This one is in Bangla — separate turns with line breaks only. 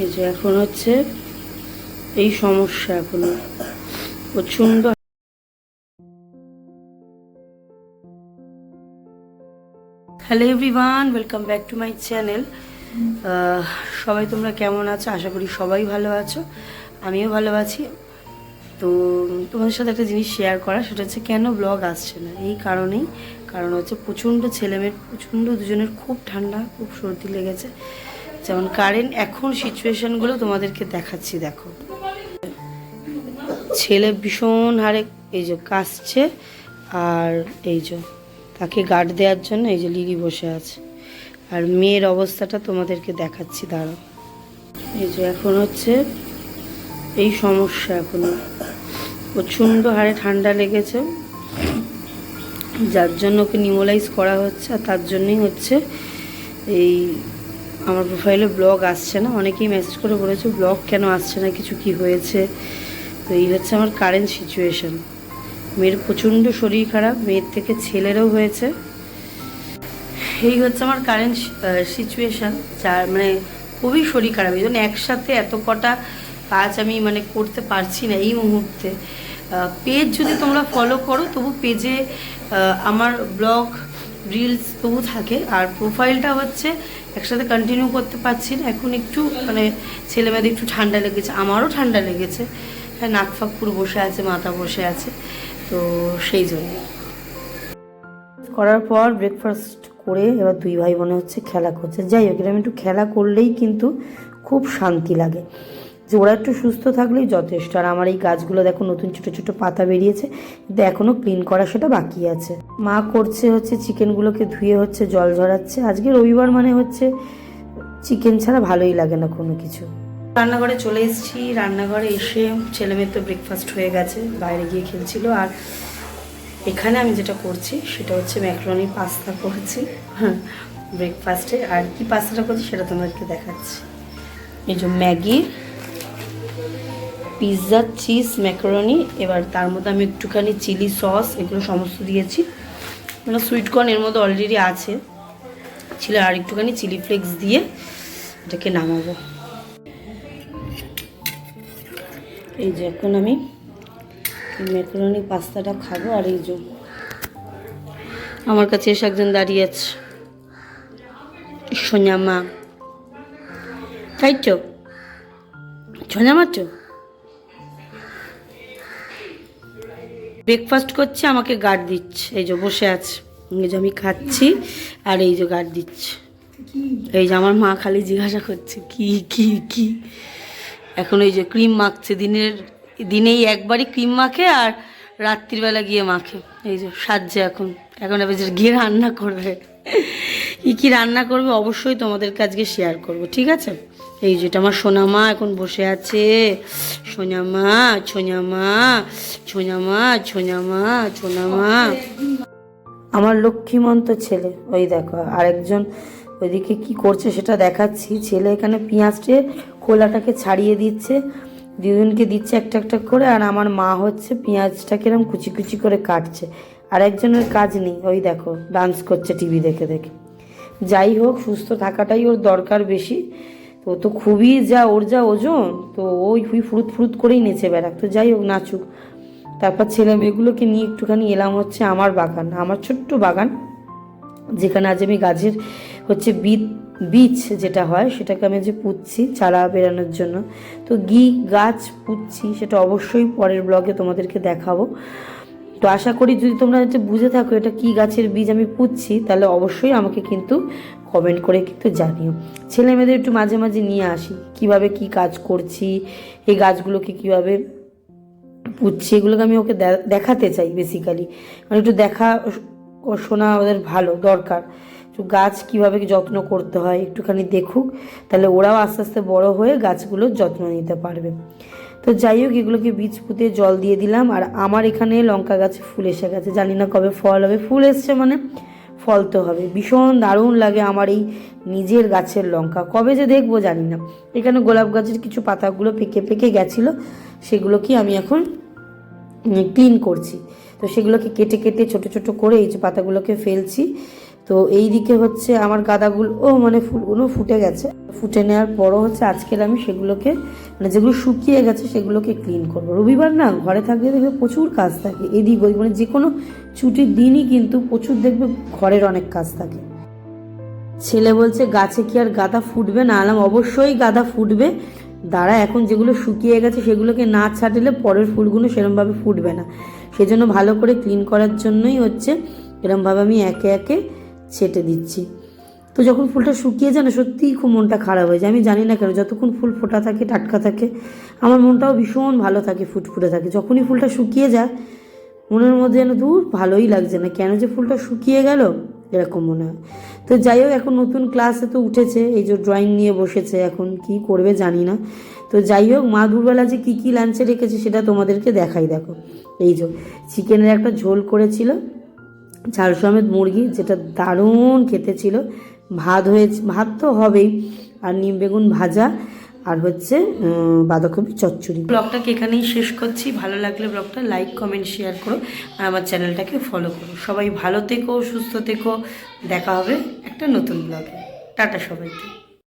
এই যে এখন হচ্ছে এই সমস্যা এখনও। প্রচণ্ড hello everyone welcome back to my channel সবাই তোমরা কেমন আছো? আশা করি সবাই ভালো আছো। আমিও ভালো আছি। তো তোমাদের সাথে একটা জিনিস শেয়ার করা, সেটা হচ্ছে কেন ব্লগ আসছে না? এই কারণেই। কারণ হচ্ছে প্রচণ্ড ছেলেমেয়ের প্রচণ্ড দুজনের খুব ঠান্ডা, খুব সর্দি লেগেছে। যেমন কারেন্ট এখন সিচুয়েশানগুলো তোমাদেরকে দেখাচ্ছি, দেখো। ছেলে ভীষণ হারে এই যে কাশছে আর এই যে তাকে গার্ড দেওয়ার জন্য এই যে লিলি বসে আছে। আর মেয়ের অবস্থাটা তোমাদেরকে দেখাচ্ছি, দাঁড়াও। এই যে এখন হচ্ছে এই সমস্যা এখনও। প্রচণ্ড হারে ঠান্ডা লেগেছে। যার জন্য ওকে নিমোলাইজ করা হচ্ছে, আর তার জন্যই হচ্ছে এই আমার প্রোফাইলে ব্লগ আসছে না। অনেকেই মেসেজ করে বলেছে ব্লগ কেন আসছে না? কিছু কি হয়েছে? তো এই হচ্ছে আমার কারেন্ট সিচুয়েশন মেয়ের প্রচণ্ড শরীর খারাপ, মেয়ের থেকে ছেলেরও হয়েছে। এই হচ্ছে আমার কারেন্ট সিচুয়েশান যার মানে খুবই শরীর খারাপ। এই জন্য একসাথে এত কটা কাজ আমি মানে করতে পারছি না এই মুহূর্তে। পেজ যদি তোমরা ফলো করো, তবু পেজে আমার ব্লগ রিলস তবু থাকে। আর প্রোফাইলটা হচ্ছে একসাথে কন্টিনিউ করতে পারছি না। এখন একটু মানে ছেলেমেয়েদের একটু ঠান্ডা লেগেছে, আমারও ঠান্ডা লেগেছে। হ্যাঁ নাক ফাক পুরো বসে আছে, মাথা বসে আছে, তো সেই জন্য। করার পর ব্রেকফাস্ট করে এবার দুই ভাই বোনে হচ্ছে খেলা করছে। যাই হোক, এরকম একটু খেলা করলেই কিন্তু খুব শান্তি লাগে। যে ওরা একটু সুস্থ থাকলেই যথেষ্ট। আর আমার এই গাছগুলো দেখো, নতুন ছোট ছোট পাতা বেরিয়েছে, কিন্তু এখনও ক্লিন করা সেটা বাকি আছে। মা করছে হচ্ছে চিকেনগুলোকে ধুয়ে হচ্ছে জল ঝরাচ্ছে। আজকে রবিবার মানে হচ্ছে চিকেন ছাড়া ভালোই লাগে না কোনো কিছু। রান্নাঘরে চলে এসেছি। রান্নাঘরে এসে ছেলে মেয়ের তো ব্রেকফাস্ট হয়ে গেছে, বাইরে গিয়ে খেলছিল। আর এখানে আমি যেটা করছি, সেটা হচ্ছে ম্যাক্রনি পাস্তা করছি। ব্রেকফাস্টে আর কি পাস্তাটা করছি সেটা তোমাদেরকে দেখাচ্ছি। এই যে ম্যাগি পিৎজা, চিজ, ম্যাকারনি, এবার তার মধ্যে আমি একটুখানি চিলি সস, এগুলো সমস্ত দিয়েছি। মানে সুইটকর্ন এর মধ্যে অলরেডি আছে। ছিল আর একটুখানি চিলি ফ্লেক্স দিয়ে এটাকে নামাবো। এই যে এখন আমি ম্যাকারনি পাস্তাটা খাব আর এই যে আমার কাছে এসে একজন দাঁড়িয়ে আছে। সোনিয়া মা তাই তো? সোনিয়া মা তো? ব্রেকফাস্ট করছে, আমাকে গার্ড দিচ্ছে। এই যে বসে আছে। এই যে আমি খাচ্ছি, আর এই যে গার্ড দিচ্ছে। এই যে আমার মা খালি জিজ্ঞাসা করছে, কি কি কি? এখন এই যে ক্রিম মাখছে, দিনের, দিনেই একবারই ক্রিম মাখে, আর রাত্রিবেলা গিয়ে মাখে। এই যে সাজছে এখন। এখন এবার গিয়ে রান্না করবে। কী কী রান্না করবে, অবশ্যই তোমাদের কাছকে শেয়ার করব, ঠিক আছে? এই যেটা আমার সোনামা এখন বসে আছে। সোনামা ছোনামা ছোনামা ছোনামা ছোনামা আমার লক্ষ্মীমন্ত ছেলে, ওই দেখো, আরেকজন ওইদিকে কি করছে সেটা দেখাচ্ছি। ছেলে এখানে পেঁয়াজটে খোলাটাকে ছাড়িয়ে দিচ্ছে, দুজনকে দিচ্ছে একটা একটা করে, আর আমার মা হচ্ছে পেঁয়াজটাকে এরকম কুচি কুচি করে কাটছে। আর একজনের কাজ নেই, ওই দেখো ডান্স করছে টিভি দেখে দেখে। যাই হোক, সুস্থ থাকাটাই ওর দরকার বেশি। তো তো খুবই যা, ওর যা ওজন, তো ওই হুই ফুরুত ফুরুত করেই নেচে বেড়াক। তো যাই হোক, নাচুক। তারপর ছেলে মেয়েগুলোকে নিয়ে একটুখানি এলাম হচ্ছে আমার বাগান, আমার ছোট্ট বাগান, যেখানে আজ আমি গাছের হচ্ছে বীজ বীজ যেটা হয়, সেটাকে আমি যে পুঁতছি চারা বেরানোর জন্য। তো গি গাছ পুঁতছি, সেটা অবশ্যই পরের ব্লগে তোমাদেরকে দেখাবো। তো আশা করি যদি তোমরা হচ্ছে বুঝে থাকো এটা কি গাছের বীজ আমি পুঁতছি, তাহলে অবশ্যই আমাকে কিন্তু কমেন্ট করে কিন্তু জানিও। ছেলে মেয়েদের একটু মাঝে মাঝে নিয়ে আসি, কীভাবে কি কাজ করছি, এই গাছগুলোকে কীভাবে পুচ্ছি এগুলোকে আমি ওকে দেখাতে চাই বেসিক্যালি মানে একটু দেখা ও শোনা ওদের ভালো, দরকার। একটু গাছ কীভাবে যত্ন করতে হয়, একটুখানি দেখুক। তাহলে ওরাও আস্তে আস্তে বড় হয়ে গাছগুলোর যত্ন নিতে পারবে। তো যাই হোক, এগুলোকে বীজ পুঁতে জল দিয়ে দিলাম, আর আমার এখানে লঙ্কা গাছে ফুল এসে গেছে। জানি না কবে ফল হবে, ফুল এসছে মানে ফল তো হবে। ভীষণ দারুণ লাগে আমার এই নিজের গাছের লঙ্কা। কবে যে দেখব জানি না। এখানে গোলাপ গাছের কিছু পাতাগুলো পেকে পেকে গেছিল, সেগুলোকে আমি এখন ক্লিন করছি। তো সেগুলোকে কেটে কেটে ছোট ছোট করে এই যে পাতাগুলোকে ফেলছি। তো এই দিকে হচ্ছে আমার গাঁদাগুলো, ও মানে ফুলগুলো ফুটে গেছে। ফুটে নেওয়ার পরও হচ্ছে আজকের আমি সেগুলোকে মানে যেগুলো শুকিয়ে গেছে সেগুলোকে ক্লিন করব। রবিবার না, ঘরে থাকলে দেখবে প্রচুর কাজ থাকে। এদিক ওই মানে যে কোনো ছুটির দিনই কিন্তু প্রচুর দেখবে ঘরের অনেক কাজ থাকে। ছেলে বলছে, গাছে কি আর গাঁদা ফুটবে? না, আলাম, অবশ্যই গাঁদা ফুটবে। দাঁড়া, এখন যেগুলো শুকিয়ে গেছে সেগুলোকে না ছাটলে পরের ফুলগুলো সেরমভাবে ফুটবে না। সেজন্য ভালো করে ক্লিন করার জন্যই হচ্ছে, এরমভাবে আমি একে একে ছেটে দিচ্ছি। তো যখন ফুলটা শুকিয়ে যায় না, সত্যিই খুব মনটা খারাপ হয়ে যায়। আমি জানি না কেন, যতক্ষণ ফুল ফোটা থাকে, টাটকা থাকে, আমার মনটাও ভীষণ ভালো থাকে, ফুটফুটে থাকে। যখনই ফুলটা শুকিয়ে যায়, মনের মধ্যে যেন দূর ভালোই লাগছে না। কেন যে ফুলটা শুকিয়ে গেল, এরকম মনে হয়। তো যাই হোক, এখন নতুন ক্লাসে তো উঠেছে, এই যে ড্রয়িং নিয়ে বসেছে এখন, কি করবে জানি না। তো যাই হোক, মা দুপুরবেলা যে কী কী লাঞ্চে রেখেছে, সেটা তোমাদেরকে দেখাই দেখো। এই যে চিকেনের একটা ঝোল করেছিল ঝাল সমেত মুরগি, যেটা দারুণ খেতে ছিল। ভাত হয়েছে, ভাত তো হবেই। আর নিম বেগুন ভাজা, আর হচ্ছে বাঁধাকপি চচ্চড়ি। ব্লগটাকে এখানেই শেষ করছি। ভালো লাগলে ব্লগটা লাইক, কমেন্ট, শেয়ার করো। আর আমার চ্যানেলটাকে ফলো করো। সবাই ভালো থেকো, সুস্থ থেকো। দেখা হবে একটা নতুন ব্লগে। টাটা সবাইকে।